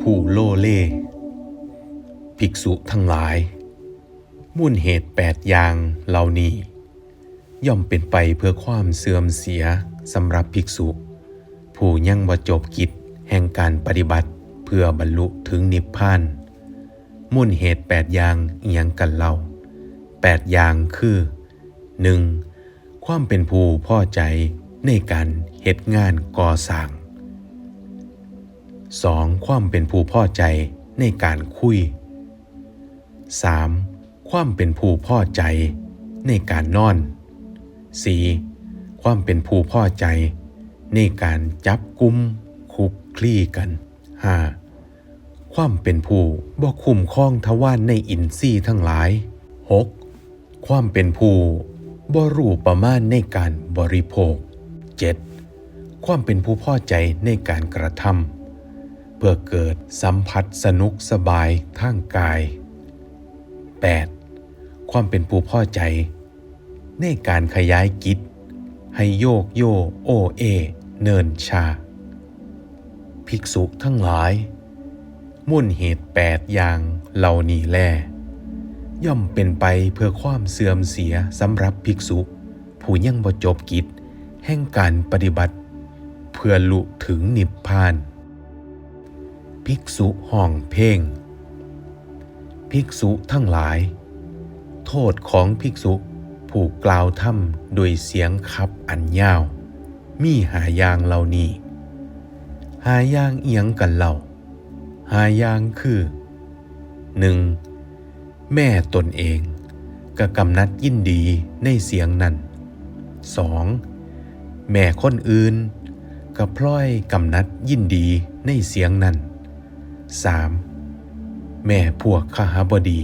ผู้โลเล่ภิกษุทั้งหลาย มุ่นเหตุแปดอย่างเหล่านี้ ย่อมเป็นไปเพื่อความเสื่อมเสียสำหรับภิกษุ ผู้ยังบ่จบกิจแห่งการปฏิบัติเพื่อบรรลุถึงนิพพาน มุ่นเหตุแปดอย่างเอียงกันเล่าแปดอย่างคือ 1. ความเป็นผู้พ่อใจในการเหตุงานก่อสร้าง 2. ความเป็นผู้พอใจในการคุย 3. ความเป็นผู้พอใจในการนอน 4. ความเป็นผู้พอใจในการจับกุมคุกคลี่กัน 5. ความเป็นผู้บ่คุมครองทวารในอินทรีย์ทั้งหลาย 6. ความเป็นผู้บ่รู้ประมาณในการบริโภค 7. ความเป็นผู้พอใจในการกระทำ เพื่อเกิดสัมผัสสนุกสบายทางกาย 8. ความเป็นผู้พ่อใจ ในการขยายกิจ ให้โยกโยโอเอ เนินชา ภิกษุทั้งหลาย มุ่นเหตุแปดอย่างเหล่านี้แล ย่อมเป็นไปเพื่อความเสื่อมเสียสำหรับภิกษุ ผู้ยังบ่จบกิจ แห่งการปฏิบัติ เพื่อลุถึงนิพพาน ภิกษุห้องเพ่ง ภิกษุทั้งหลาย โทษของภิกษุผู้กล่าวธรรมโดยเสียงขับอันยาว มีหายางเหล่านี้ หายางเอียงกันเล่าหายางคือ 1. แม่ตนเองกะกำนัดยินดีในเสียงนั้น 2. แม่คนอื่นกะพลอยกำนัดยินดีในเสียงนั้น 3. แม่พวกขหบดี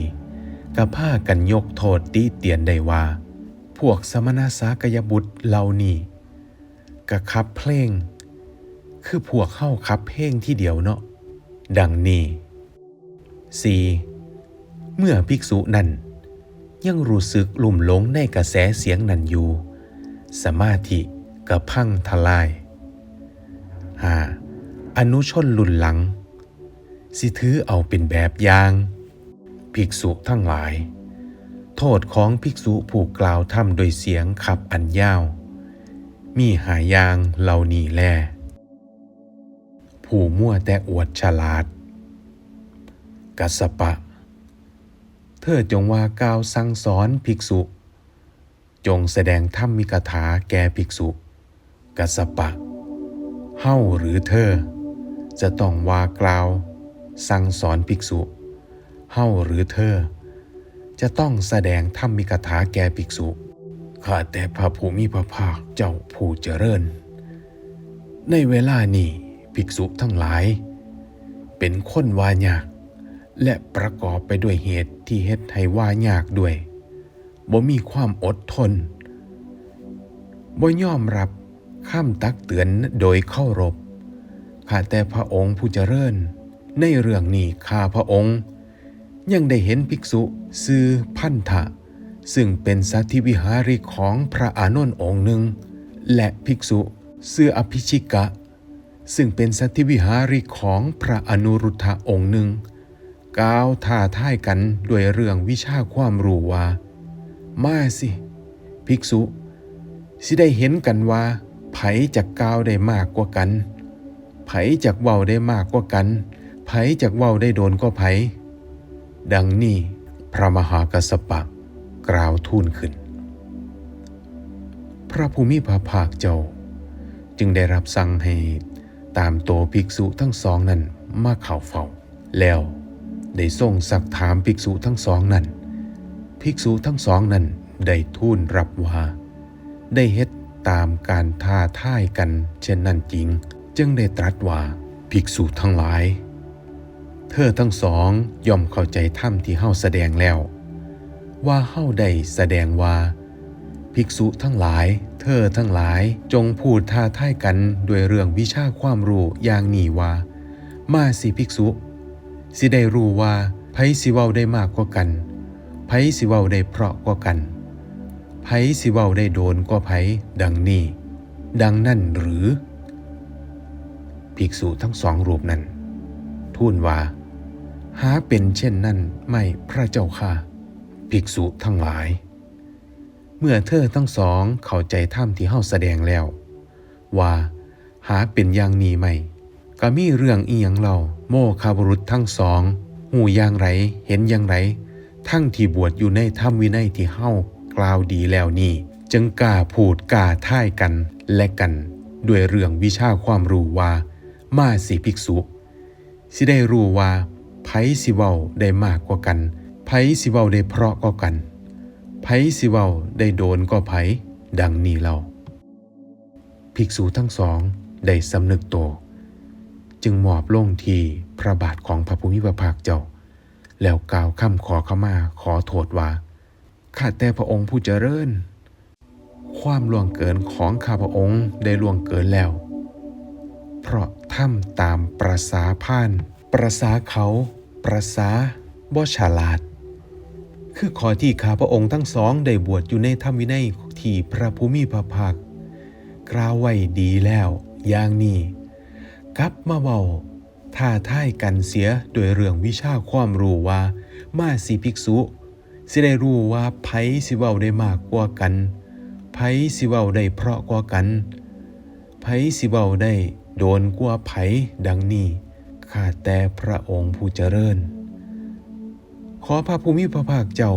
กะผ้ากันยกโทษตีเตียนได้ว่า พวกสมณสากยบุตรเหล่านี้กะขับเพลง คือพวกเข้าขับเพลงที่เดียวเนาะดังนี้ 4. เมื่อภิกษุนั้นยังรู้สึกลุ่มหลงในกระแสเสียงนั้นอยู่ สมาธิกระพังทลาย 5. อนุชนหลุนหลัง สิถือเอาเป็นแบบอย่าง ภิกษุทั้งหลาย โทษของภิกษุผู้กล่าวทำโดยเสียงขับอันยาว มีหายางเหล่านี้แล ผู้มั่วแต่อวดฉลาด กัสปะ เธอจงว่ากล่าวสั่งสอนภิกษุ จงแสดงธรรมมิกถาแก่ภิกษุ กัสสปะ เฮ้าหรือเธอจะต้องว่ากล่าว สั่งสอนภิกษุ เฮ้าหรือเธอ จะต้องแสดงธรรมมิกถาแก่ภิกษุ ข้าแต่พระภูมิพระภาคเจ้าผู้เจริญ ในเวลานี้ภิกษุทั้งหลาย เป็นคนวายาก และประกอบไปด้วยเหตุที่เฮ็ดให้วายากด้วย บ่มีความอดทน บ่ยอมรับข้ามตักเตือนโดยเข้ารบข้าแต่พระองค์ผู้เจริญ ในเรื่องนี้ข้าพระองค์ ยังได้เห็นภิกษุซื้อพันธะ ซึ่งเป็นสัตธิวิหาริกของพระอานนท์องค์หนึ่ง และภิกษุซื้ออภิชิกะ ซึ่งเป็นสัตธิวิหาริกของพระอนุรุทธะองค์หนึ่งกล่าวท่าท่ายกันด้วยเรื่องวิชาความรู้ว่า มาสิ ภิกษุ สิได้เห็นกันว่า ไผจากกล่าวได้มากกว่ากัน ไผจากเว้าได้มากกว่ากัน ไผจากเว้าได้โดนก็ไผดังนี้พระมหากัสสปะกล่าวทูลขึ้น พระภูมิพระภาคเจ้า จึงได้รับสั่งให้ตามตัวภิกษุทั้งสองนั้นมาเข่าเฝ้า แล้วได้ทรงสักถามภิกษุทั้งสองนั้น ภิกษุทั้งสองนั้นได้ทูลรับว่า ได้เฮ็ดตามการท่าท่ายกันเช่นนั้นจริง จึงได้ตรัสว่าภิกษุทั้งหลาย เธอทั้งสองย่อมเข้าใจธรรมที่เฮาแสดงแล้ว ว่าเฮาได้แสดงว่า ภิกษุทั้งหลาย เธอทั้งหลายจงพูดท่าท่ายกันด้วยเรื่องวิชาความรู้อย่างนี้ว่า มาสิภิกษุ สิได้รู้ว่าไผสิเว้าได้มากกว่ากันไผสิเว้าได้เพราะกว่ากันไผสิเว้าได้โดนกว่าไผดังนี้ ดังนั่นหรือ ภิกษุทั้งสองรูปนั้น ทูลว่าหาเป็นเช่นนั้นไม่พระเจ้าค่ะ ภิกษุทั้งหลาย เมื่อเธอทั้งสองเข้าใจถ้ำที่เฮาแสดงแล้ว ว่า หาเป็นอย่างนี้ไหมก็มีเรื่องอีหยังเล่าโมคาบรุษทั้งสอง หูอย่างไรเห็นอย่างไร ทั้งที่บวชอยู่ในถ้ำวินัยที่เฮากล่าวดีแล้วนี่ จึงกล้าพูดกล้าท่ายกันและกัน ด้วยเรื่องวิชาความรู้ว่า มาสิภิกษุ สิได้รู้ว่าไผสิเว้าได้มากกว่ากันไผสิเว้าได้เพราะกว่ากันไผสิเว้าได้โดนก็ไผดังนี้เล่าภิกษุทั้งสองได้สำนึกโต จึงมอบลงที่พระบาทของพระภูมิพระภาคเจ้า แล้วกล่าวคำขอขมาขอโทษว่าข้าแต่พระองค์ผู้เจริญ ความล่วงเกินของข้าพระองค์ได้ล่วงเกินแล้ว เพราะทำตามประสาพ่าน ประสาเขา ประสาบ่ฉลาด คือขอที่ข้าพระองค์ทั้งสองได้บวชอยู่ในธรรมวินัยที่พระภูมิพระภาคกล่าวไว้ดีแล้วอย่างนี้กลับมาเว้าท่าท่ายกันเสียโดยเรื่องวิชาความรู้ว่า มาสิภิกษุ สิได้รู้ว่าไผสิเว้าได้มากกว่ากันไผสิเว้าได้เพราะกว่ากันไผสิเว้าได้ โดนกว่าไผดังนี้ข้าแต่พระองค์ผู้เจริญ ขอพระภูมิพระภาคเจ้า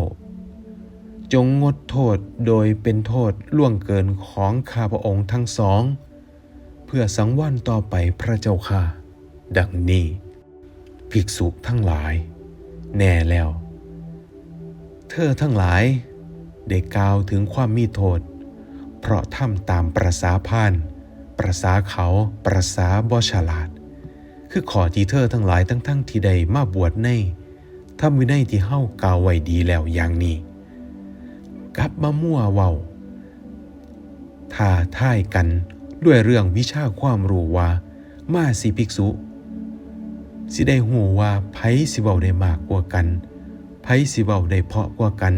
จงงดโทษโดยเป็นโทษล่วงเกินของข้าพระองค์ทั้งสอง เพื่อสังวรต่อไปพระเจ้าค่ะ ดังนี้ ภิกษุทั้งหลาย แน่แล้ว เธอทั้งหลายได้กล่าวถึงความมีโทษ เพราะทำตามประสาพาน ประสาเขาประสาบ่ฉลาด คือขอที่เธอทั้งหลายทั้งๆที่ได้มาบวชในทำวินัยที่เฮากาวไว้ดีแล้วอย่างนี้กลับมามั่วเว้าท่าท่ายกันด้วยเรื่องวิชาความรู้ว่า มาสิภิกษุ สิได้หูว่าไผสิเว้าได้มากกว่ากันไผสิเว้าได้เพาะกว่ากัน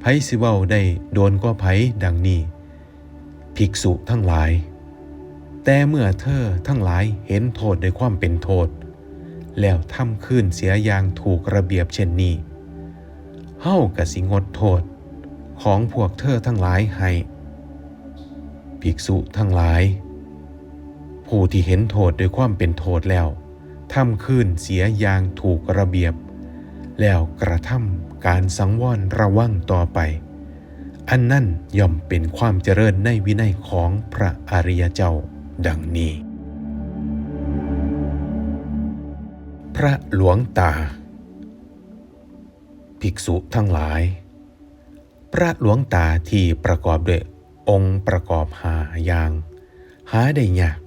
ไผสิเว้าได้โดนกว่าไผดังนี้ ภิกษุทั้งหลาย แต่เมื่อเธอทั้งหลายเห็นโทษในความเป็นโทษ แล้วทำขึ้นเสียอย่างถูกระเบียบเช่นนี้เฮ้ากะสิงดโทษ ของพวกเธอทั้งหลายให้ ภิกษุทั้งหลาย ผู้ที่เห็นโทษโดยความเป็นโทษแล้วทำขึ้นเสียอย่างถูกระเบียบ แล้วกระทำการสังวรระวังต่อไป อันนั่นย่อมเป็นความเจริญในวินัยของพระอริยเจ้า ดังนี้ พระหลวงตา ภิกษุทั้งหลาย พระหลวงตาที่ประกอบด้วยองค์ประกอบหาอย่าง หาได้ยาก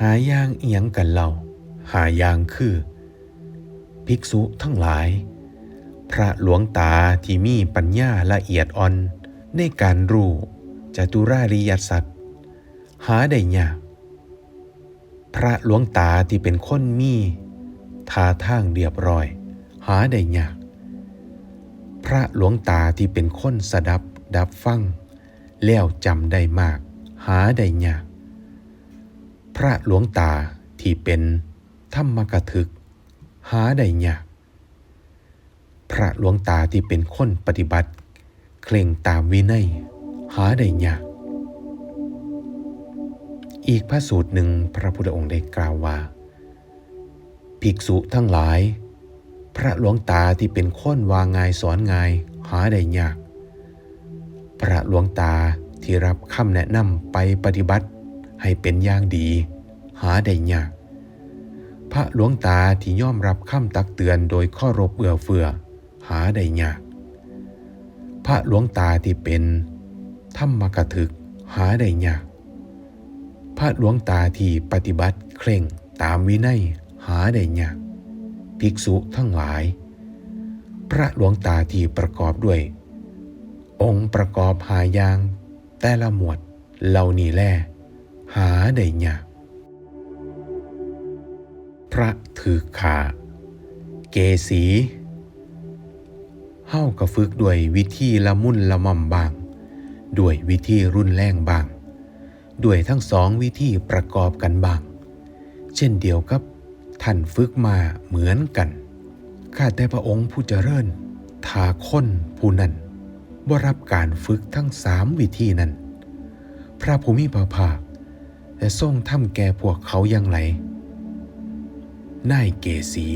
หาอย่างเอียงกันเล่า หาอย่างคือ ภิกษุทั้งหลาย พระหลวงตาที่มีปัญญาละเอียดอ่อนในการรู้จตุราริยสัตว์หาได้ยาก พระหลวงตาที่เป็นคนมีท่าทางเรียบร้อย หาได้ยาก พระหลวงตาที่เป็นคนสดับดับฟัง แล้วจำได้มาก หาได้ยาก พระหลวงตาที่เป็นธรรมกถึก หาได้ยาก พระหลวงตาที่เป็นคนปฏิบัติ เคร่งตามวินัย หาได้ยาก อีกพระสูตรหนึ่งพระพุทธองค์ได้กล่าวว่า ภิกษุทั้งหลาย พระหลวงตาที่เป็นคนวางงายสอนงายหาได้ยาก พระหลวงตาที่รับคำแนะนำไปปฏิบัติให้เป็นอย่างดี หาได้ยาก พระหลวงตาที่ย่อมรับคำตักเตือนโดยข้อรบเอื้อเฟือ หาได้ยาก พระหลวงตาที่เป็นธรรมกถึกหาได้ยาก พระหลวงตาที่ปฏิบัติเคร่งตามวินัยหาได้ยากภิกษุทั้งหลาย พระหลวงตาที่ประกอบด้วย องค์ประกอบหายาง แต่ละหมวดเหล่านี้แลหาได้ยากพระถือขาเกสีเฮ้ากระฝึกด้วยวิธีละมุนละม่อมบาง ด้วยวิธีรุนแรงบาง ด้วยทั้งสองวิธีประกอบกันบาง เช่นเดียวกับ ท่านฝึกมาเหมือนกัน ข้าแต่พระองค์ผู้เจริญทาคนผู้นั้นบ่รับการฝึกทั้งสามวิธีนั้น พระภูมิพระภาคจะทรงทำแก่พวกเขาอย่างไรนายเกษี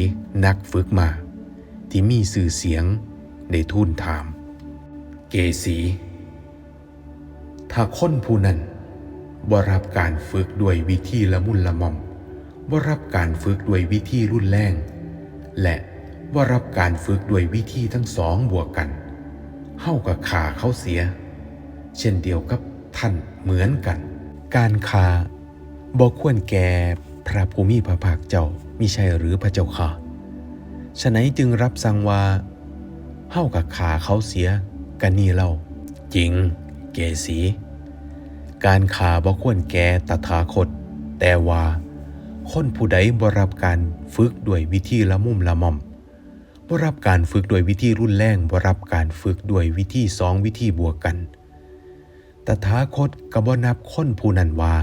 นักฝึกมา ที่มีสื่อเสียงได้ทูลถาม เกษีถ้าคนผู้นั้น บ่รับการฝึกด้วยวิธีละมุนละม่อมบ่รับการฝึกด้วยวิธีรุนแรง และบ่รับการฝึกด้วยวิธีทั้งสองบวกกันเฮากับขาเขาเสีย เช่นเดียวกับท่านเหมือนกัน การคาบ่ควรแก่พระภูมิพระภาคเจ้ามิใช่หรือพระเจ้าค่ะฉะไหนจึงรับสั่งว่าเฮากับขาเขาเสียกันนี่เล่าจริง เกสี การขาบ่ควรแก่ตถาคต แต่ว่า คนผู้ใดบ่รับการฝึกด้วยวิธีละมุมละม่อมบ่รับการฝึกด้วยวิธีรุนแรงบ่รับการฝึกด้วยวิธีสองวิธีบวกกันตถาคตก็บ่นับคนผู้นั้นว่า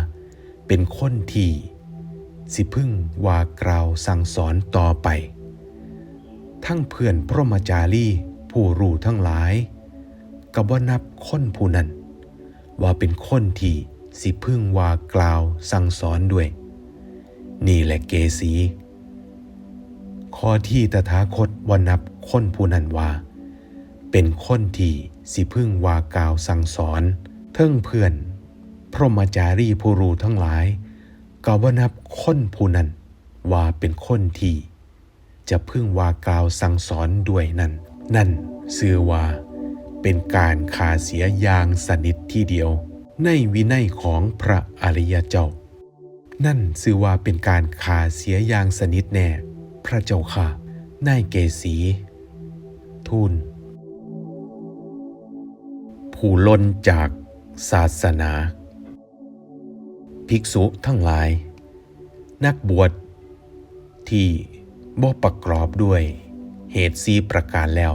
เป็นคนที่ สิพึ่งว่ากล่าวสั่งสอนต่อไป ทั้งเพื่อนพรหมจารีผู้รู้ทั้งหลายก็บ่นับคนผู้นั้น ว่าเป็นคนที่สิพึ่งว่ากล่าวสั่งสอนด้วย นี่แหละเกสี ข้อที่ตถาคตว่านับคนผู้นั้นว่า เป็นคนที่สิพึ่งว่ากล่าวสั่งสอน เทิงเพื่อน พรหมจารีผู้รู้ทั้งหลายก็ว่านับคนผู้นั้นว่าเป็นคนที่ จะพึ่งว่ากล่าวสั่งสอนด้วยนั่นนั่นซื่อว่า เป็นการขาเสียอย่างสนิทที่เดียว ในวินัยของพระอริยเจ้า นั่นซื่อว่าเป็นการขาเสียอย่างสนิทแน่ พระเจ้าค่ะนายเกษี ทูลผู้ล้นจากศาสนา ภิกษุทั้งหลาย นักบวชที่บ่ประกอบด้วยเหตุซีประการแล้ว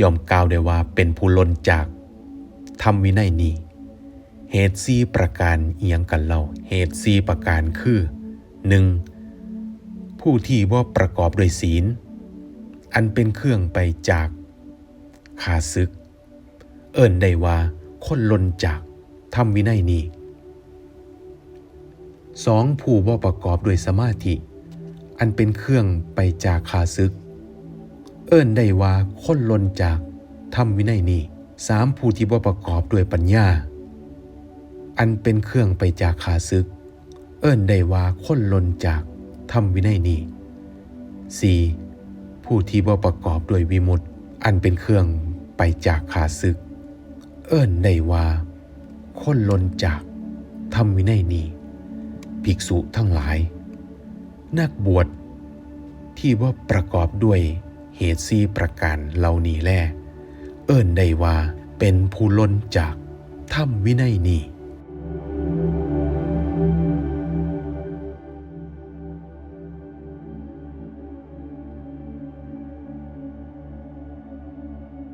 ยอมกล่าวได้ว่าเป็นผู้ล้นจากธรรมวินัยนี้ เหตุซีประการเอียงกันเล่าเหตุซีประการคือ 1. ผู้ที่ว่าประกอบด้วยศีล อันเป็นเครื่องไปจากขาศึก เอิ้นได้ว่าคนลนจากธรรมวินัยนี้สองผู้ว่าประกอบด้วยสมาธิ อันเป็นเครื่องไปจากขาศึก เอิ้นได้ว่าคนลนจากธรรมวินัยนี้สามผู้ที่ว่าประกอบด้วยปัญญา อันเป็นเครื่องไปจากขาศึก เอิ้นได้ว่าคนลนจากธรรมวินัยนี้ 4. ผู้ที่บ่ประกอบด้วยวิมุตติ อันเป็นเครื่องไปจากขาศึก เอิ้นได้ว่าคนลนจากธรรมวินัยนี้ภิกษุทั้งหลาย นักบวชที่ว่าประกอบด้วย เหตุซีประการเหล่านี้แล เอิ้นได้ว่าเป็นผู้ล้นจากถ้ำวินัยนี้